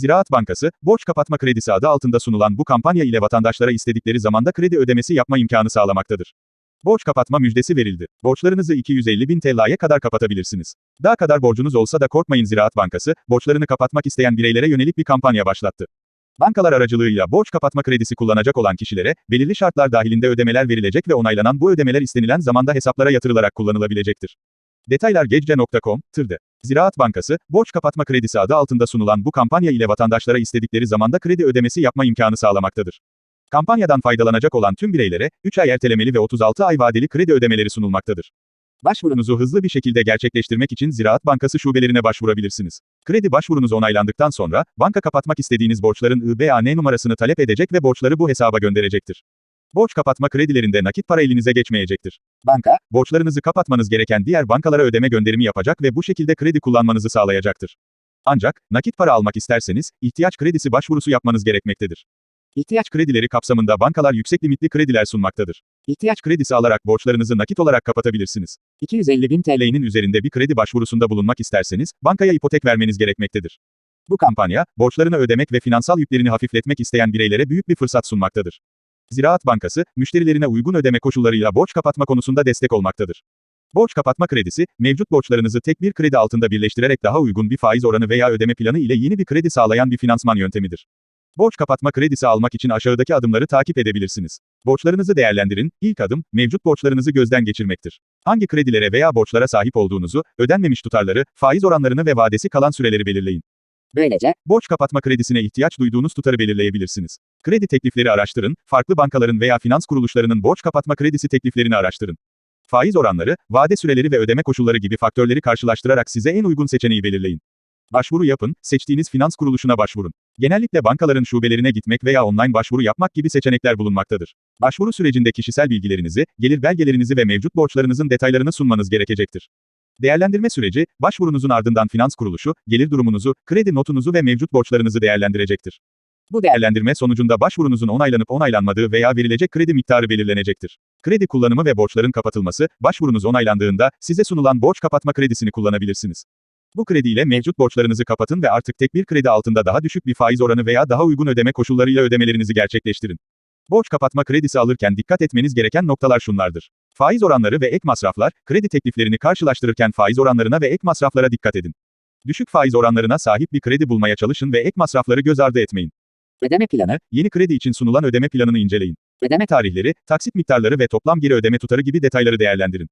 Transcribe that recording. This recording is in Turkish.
Ziraat Bankası, borç kapatma kredisi adı altında sunulan bu kampanya ile vatandaşlara istedikleri zamanda kredi ödemesi yapma imkanı sağlamaktadır. Borç kapatma müjdesi verildi. Borçlarınızı 250 bin TL'ye kadar kapatabilirsiniz. Daha kadar borcunuz olsa da korkmayın Ziraat Bankası, borçlarını kapatmak isteyen bireylere yönelik bir kampanya başlattı. Bankalar aracılığıyla borç kapatma kredisi kullanacak olan kişilere, belirli şartlar dahilinde ödemeler verilecek ve onaylanan bu ödemeler istenilen zamanda hesaplara yatırılarak kullanılabilecektir. Detaylar Gecce.com, Tırde. Ziraat Bankası, borç kapatma kredisi adı altında sunulan bu kampanya ile vatandaşlara istedikleri zamanda kredi ödemesi yapma imkanı sağlamaktadır. Kampanyadan faydalanacak olan tüm bireylere, 3 ay ertelemeli ve 36 ay vadeli kredi ödemeleri sunulmaktadır. Başvurunuzu hızlı bir şekilde gerçekleştirmek için Ziraat Bankası şubelerine başvurabilirsiniz. Kredi başvurunuz onaylandıktan sonra, banka kapatmak istediğiniz borçların IBAN numarasını talep edecek ve borçları bu hesaba gönderecektir. Borç kapatma kredilerinde nakit para elinize geçmeyecektir. Banka, borçlarınızı kapatmanız gereken diğer bankalara ödeme gönderimi yapacak ve bu şekilde kredi kullanmanızı sağlayacaktır. Ancak, nakit para almak isterseniz, ihtiyaç kredisi başvurusu yapmanız gerekmektedir. İhtiyaç kredileri kapsamında bankalar yüksek limitli krediler sunmaktadır. İhtiyaç kredisi alarak borçlarınızı nakit olarak kapatabilirsiniz. 250 bin TL'nin üzerinde bir kredi başvurusunda bulunmak isterseniz, bankaya ipotek vermeniz gerekmektedir. Bu kampanya, borçlarını ödemek ve finansal yüklerini hafifletmek isteyen bireylere büyük bir fırsat sunmaktadır. Ziraat Bankası, müşterilerine uygun ödeme koşullarıyla borç kapatma konusunda destek olmaktadır. Borç kapatma kredisi, mevcut borçlarınızı tek bir kredi altında birleştirerek daha uygun bir faiz oranı veya ödeme planı ile yeni bir kredi sağlayan bir finansman yöntemidir. Borç kapatma kredisi almak için aşağıdaki adımları takip edebilirsiniz. Borçlarınızı değerlendirin. İlk adım, mevcut borçlarınızı gözden geçirmektir. Hangi kredilere veya borçlara sahip olduğunuzu, ödenmemiş tutarları, faiz oranlarını ve vadesi kalan süreleri belirleyin. Böylece, Borç kapatma kredisine ihtiyaç duyduğunuz tutarı belirleyebilirsiniz. Kredi teklifleri araştırın, farklı bankaların veya finans kuruluşlarının borç kapatma kredisi tekliflerini araştırın. Faiz oranları, vade süreleri ve ödeme koşulları gibi faktörleri karşılaştırarak size en uygun seçeneği belirleyin. Başvuru yapın, seçtiğiniz finans kuruluşuna başvurun. Genellikle bankaların şubelerine gitmek veya online başvuru yapmak gibi seçenekler bulunmaktadır. Başvuru sürecinde kişisel bilgilerinizi, gelir belgelerinizi ve mevcut borçlarınızın detaylarını sunmanız gerekecektir. Değerlendirme süreci, başvurunuzun ardından finans kuruluşu, gelir durumunuzu, kredi notunuzu ve mevcut borçlarınızı değerlendirecektir. Bu değerlendirme sonucunda başvurunuzun onaylanıp onaylanmadığı veya verilecek kredi miktarı belirlenecektir. Kredi kullanımı ve borçların kapatılması, başvurunuz onaylandığında, size sunulan borç kapatma kredisini kullanabilirsiniz. Bu krediyle mevcut borçlarınızı kapatın ve artık tek bir kredi altında daha düşük bir faiz oranı veya daha uygun ödeme koşullarıyla ödemelerinizi gerçekleştirin. Borç kapatma kredisi alırken dikkat etmeniz gereken noktalar şunlardır. Faiz oranları ve ek masraflar, kredi tekliflerini karşılaştırırken faiz oranlarına ve ek masraflara dikkat edin. Düşük faiz oranlarına sahip bir kredi bulmaya çalışın ve ek masrafları göz ardı etmeyin. Ödeme planı, Yeni kredi için sunulan ödeme planını inceleyin. Ödeme tarihleri, taksit miktarları ve toplam geri ödeme tutarı gibi detayları değerlendirin.